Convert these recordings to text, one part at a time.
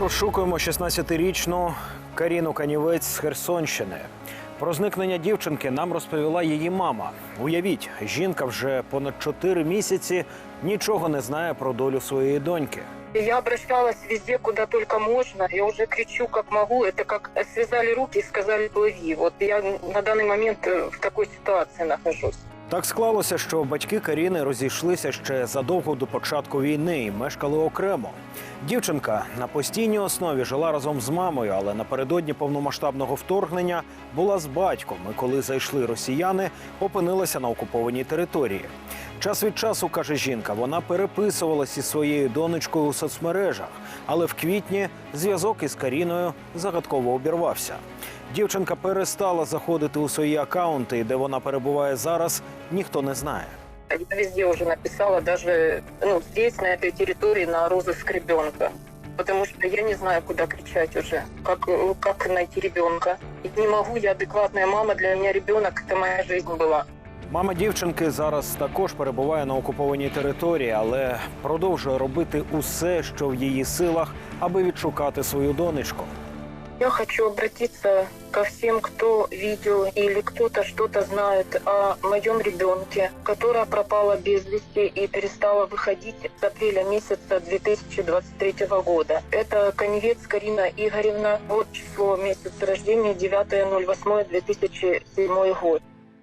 розшукуємо 16-річну Каріну Канівець з Херсонщини. Про зникнення дівчинки нам розповіла її мама. Уявіть, жінка вже понад 4 місяці нічого не знає про долю своєї доньки. Я обращалась везде, куда только можно. Я уже кричу, как могу. Это как связали руки и сказали плыви. Вот я на данный момент э, в такой ситуации нахожусь. Так склалося, що батьки Каріни розійшлися ще задовго до початку війни і мешкали окремо. Дівчинка на постійній основі жила разом з мамою, але напередодні повномасштабного вторгнення була з батьком. І коли зайшли росіяни, опинилася на окупованій території. Час від часу, каже жінка, вона переписувалася із своєю донечкою у соцмережах, але в квітні зв'язок із Каріною загадково обірвався. Дівчинка перестала заходити у свої акаунти, і де вона перебуває зараз, ніхто не знає. Я везде уже написала, даже ну, здесь, на этой территории, на розыск ребенка. Потому что я не знаю, куда кричать уже, как, э, как найти ребенка. И не могу, я адекватная мама, для меня ребенок это моя жизнь была. Мама дівчинки зараз також перебуває на окупованій території, але продовжує робити усе, що в її силах, аби відшукати свою донечку. Я хочу обратиться ко всем, кто видел или кто-то что-то знает о моем ребенке, которая пропала без вести и перестала выходить с апреля месяца 2023 года. Это Коневец Карина Игоревна, вот число месяц рождения 9.08.2007 год.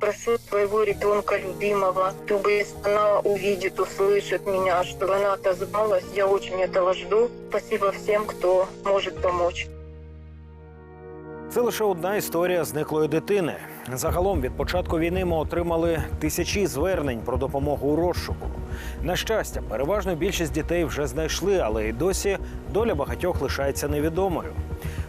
Прошу своего ребенка любимого, чтобы если она увидит, услышит меня, чтобы она отозвалась. Я очень этого жду. Спасибо всем, кто может помочь. Це лише одна історія зниклої дитини. Загалом від початку війни ми отримали тисячі звернень про допомогу у розшуку. На щастя, переважно більшість дітей вже знайшли, але й досі доля багатьох лишається невідомою.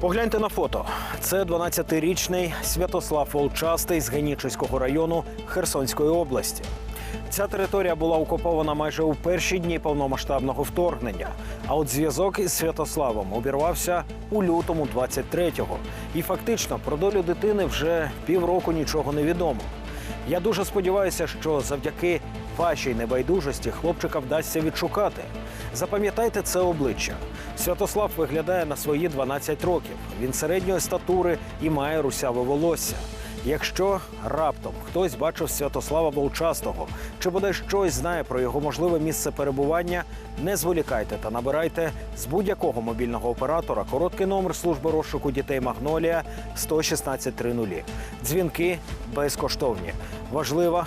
Погляньте на фото. Це 12-річний Святослав Волчастий з Генічеського району Херсонської області. Ця територія була окупована майже у перші дні повномасштабного вторгнення. А от зв'язок із Святославом обірвався у лютому 23-го. І фактично про долю дитини вже півроку нічого не відомо. Я дуже сподіваюся, що завдяки вашій небайдужості хлопчика вдасться відшукати. Запам'ятайте це обличчя. Святослав виглядає на свої 12 років. Він середньої статури і має русяве волосся. Якщо раптом хтось бачив Святослава Волчастого чи бодай щось знає про його можливе місце перебування, не зволікайте та набирайте з будь-якого мобільного оператора короткий номер служби розшуку дітей Магнолія 11630. Дзвінки безкоштовні. Важлива